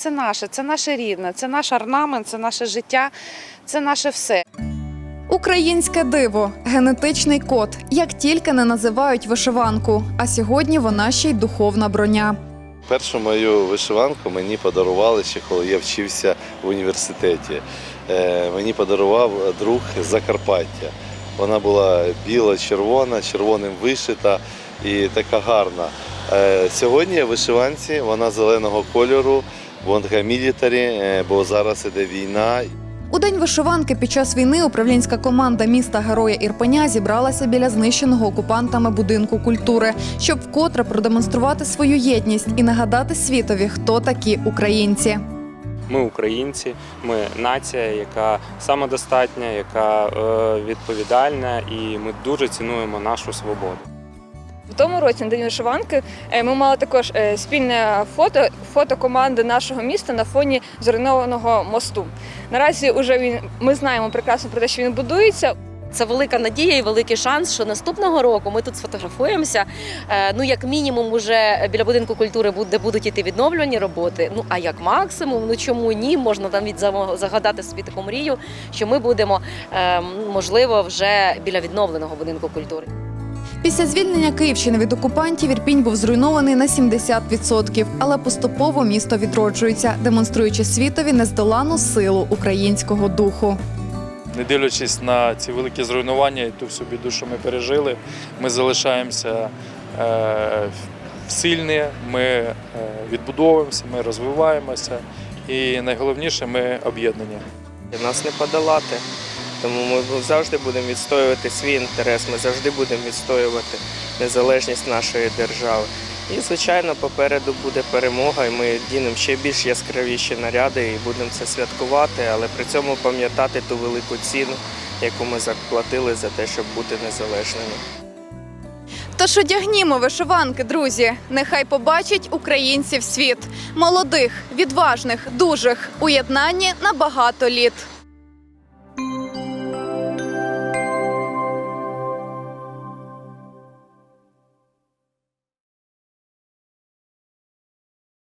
Це наше, це наше рідне, це наш орнамент, це наше життя, це наше все. Українське диво, генетичний код, як тільки не називають вишиванку. А сьогодні вона ще й духовна броня. Першу мою вишиванку мені подарували ще коли я вчився в університеті. Е, Мені подарував друг з Закарпаття. Вона була біла-червона, червоним вишита і така гарна. Е, Сьогодні в вишиванці вона зеленого кольору, вонга мілітарі, е, бо зараз іде війна. У день вишиванки під час війни управлінська команда міста Героя Ірпеня зібралася біля знищеного окупантами будинку культури, щоб вкотре продемонструвати свою єдність і нагадати світові, хто такі українці. Ми українці, ми нація, яка самодостатня, яка е, відповідальна, і ми дуже цінуємо нашу свободу. В тому році на день вишиванки е, ми мали також е, спільне фото, фото команди нашого міста на фоні зруйнованого мосту. Наразі вже він ми знаємо прекрасно про те, що він будується. Це велика надія і великий шанс, що наступного року ми тут сфотографуємося. Е, Ну, як мінімум, уже біля будинку культури буде будуть іти відновлювані роботи. Ну а як максимум, ну чому ні? Можна від загадати собі таку мрію, що ми будемо е, можливо вже біля відновленого будинку культури. Після звільнення Київщини від окупантів Ірпінь був зруйнований на 70%, але поступово місто відроджується, демонструючи світові нездоланну силу українського духу. не дивлячись на ці великі зруйнування і ту всю біду, що ми пережили, ми залишаємося е, сильні, ми е, відбудовуємося, ми розвиваємося, і найголовніше ми об'єднані. Нас не подолати. Тому ми завжди будемо відстоювати свій інтерес, ми завжди будемо відстоювати незалежність нашої держави. І, звичайно, попереду буде перемога, і ми дінемо ще більш яскравіші наряди і будемо це святкувати, але при цьому пам'ятати ту велику ціну, яку ми заплатили за те, щоб бути незалежними. Тож одягнімо вишиванки, друзі. Нехай побачить українців світ. Молодих, відважних, дужих у єднанні на багато літ.